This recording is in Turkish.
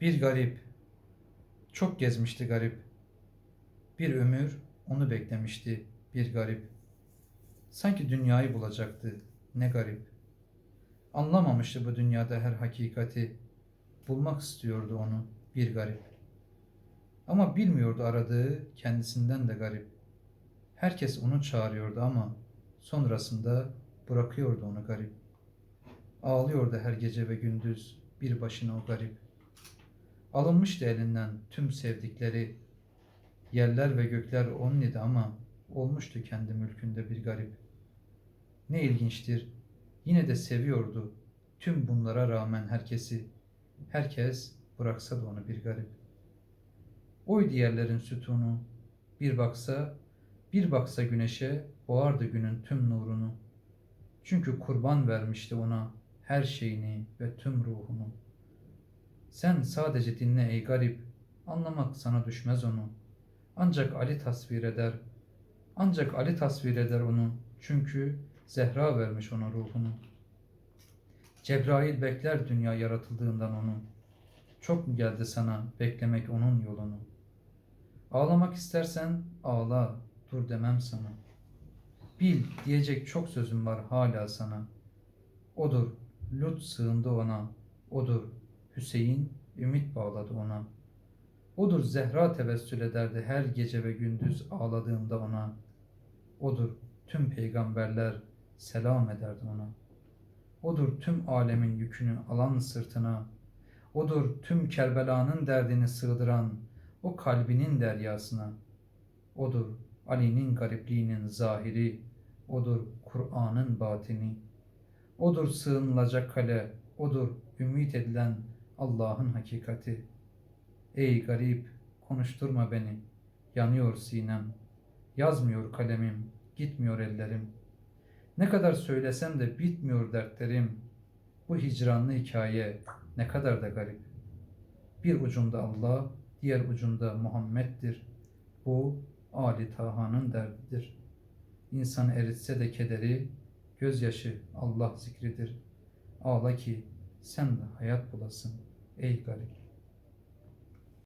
Bir garip, çok gezmişti garip. Bir ömür onu beklemişti bir garip. Sanki dünyayı bulacaktı, ne garip. Anlamamıştı bu dünyada her hakikati. Bulmak istiyordu onu bir garip. Ama bilmiyordu aradığı kendisinden de garip. Herkes onu çağırıyordu ama sonrasında bırakıyordu onu garip. Ağlıyordu her gece ve gündüz bir başına o garip. Alınmıştı elinden tüm sevdikleri. Yerler ve gökler onun idi ama olmuştu kendi mülkünde bir garip. Ne ilginçtir, yine de seviyordu tüm bunlara rağmen herkesi. Herkes bıraksa da onu bir garip. Oydu yerlerin sütunu, bir baksa, bir baksa güneşe boğardı günün tüm nurunu. Çünkü kurban vermişti ona her şeyini ve tüm ruhunu. Sen sadece dinle ey garip, anlamak sana düşmez onu. Ancak Ali tasvir eder, ancak Ali tasvir eder onu. Çünkü Zehra vermiş ona ruhunu. Cebrail bekler dünya yaratıldığından onu. Çok mu geldi sana beklemek onun yolunu? Ağlamak istersen ağla, dur demem sana. Bil diyecek çok sözüm var hala sana. Odur, Lut sığındı ona. Odur, Hüseyin ümit bağladı ona. Odur Zehra tevessül ederdi her gece ve gündüz ağladığında ona. Odur tüm peygamberler selam ederdi ona. Odur tüm alemin yükünü alan sırtına. Odur tüm Kerbela'nın derdini sığdıran o kalbinin deryasına. Odur Ali'nin garipliğinin zahiri. Odur Kur'an'ın batini. Odur sığınılacak kale. Odur ümit edilen Allah'ın hakikati. Ey garip, konuşturma beni. Yanıyor sinem. Yazmıyor kalemim, gitmiyor ellerim. Ne kadar söylesem de bitmiyor dertlerim. Bu hicranlı hikaye ne kadar da garip. Bir ucunda Allah, diğer ucunda Muhammed'dir. Bu Ali Taha'nın derdidir. İnsanı eritse de kederi, gözyaşı Allah zikridir. Ağla ki sen de hayat bulasın ey garip.